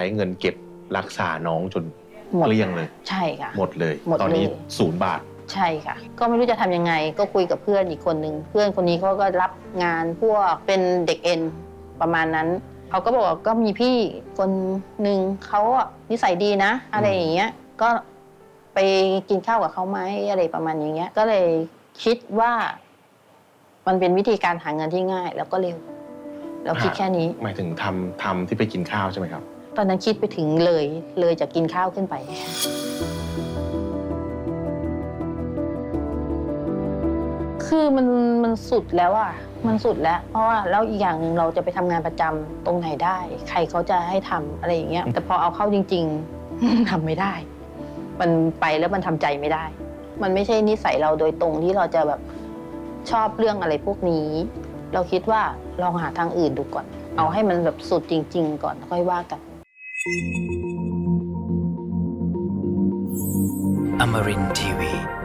ช้เงินเก็บรักษาน้องจนหมดเกลี้ยงเลย ใช่ค่ะ หมดเลย หมดตอนนี้เลยศูนย์บาท ใช่ค่ะ ก็ไม่รู้จะทำยังไงก็คุยกับเพื่อนอีกคนหนึ่งเพื่อนคนนี้เขาก็รับงานพวกเป็นเด็กเอ็นประมาณนั้น เขาก็บอกว่าก็มีพี่คนหนึ่งเขาอะนิสัยดีนะ อะไรอย่างเงี้ย ก็ไปกินข้าวกับเขาไหมอะไรประมาณอย่างเงี้ย ก็เลยคิดว่ามันเป็นวิธีการหาเงินที่ง่าย แล้วก็เร็ว เราคิดแค่นี้ หมายถึงทำทำที่ไปกินข้าวใช่ไหมครับต อนนั้นคิดไปถึงเลยเลยจากกินข้าวขึ้นไปคือมันมันสุดแล้วอะ มันสุดแล้ว เพราะว่าแล้วอีกอย่างหนึ่งเราจะไปทำงานประจำตรงไหนได้ ใครเขาจะให้ทำอะไรอย่างเงี้ย แต่พอเอาเข้าจริง ๆทำไม่ได้ มันไปแล้วมันทำใจไม่ได้ มันไม่ใช่นิสัยเราโดยตรงที่เราจะแบบชอบเรื่องอะไรพวกนี้ เราคิดว่าลองหาทางอื่นดูก่อน เอาให้มันแบบสุดจริง ๆ ก่อนค่อยว่ากัน Amarin TV.